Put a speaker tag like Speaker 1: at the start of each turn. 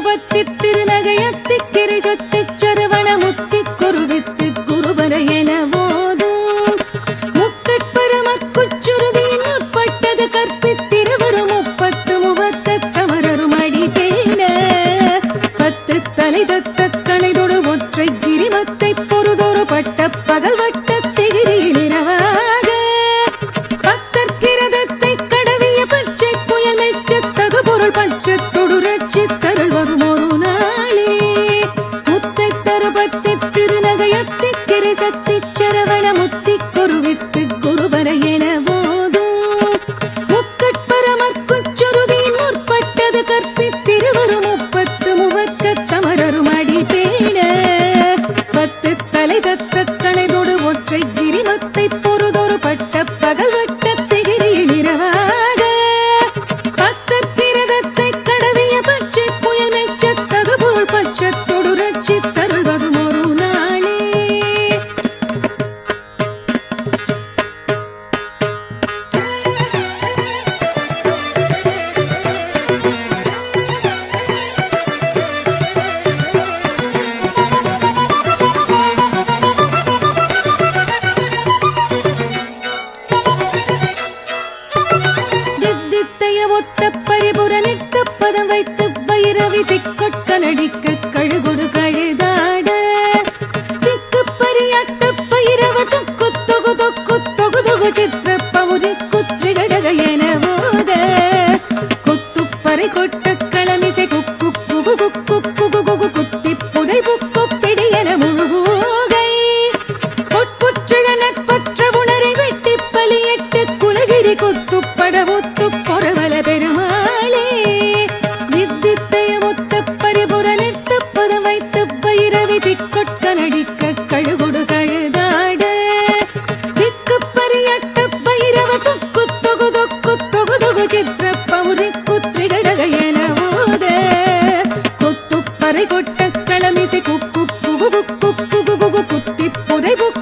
Speaker 1: குருபத்தி திருநகையத்தி கிரிஜொத்தி சரவண முத்தி குருவித்து குருபர என போதும் முக்கட்பரமற்குச்சுருதியின் முற்பட்டது கற்பித்திருவரு முப்பத்து முப்பத்த தவறரும் அடி பேண பத்து தலைத ஆபத்து மனம் வைத்து பைரவி திக்கொட்க நடிக்க கழுகொடு கழுதாட. திக்கு பரியாட்ட பைரவ தொக்கு தொகு தொக்கு தொகு தொகு சித்திர பவுரி குத்தி கடக என போத கொத்து பறை கொட்ட களமிசை குக்கு குக்கு குக்கு குக்கு குக்கு குத்தி புதை கொட்ட குப்பு புகு குத்தி புதை புக்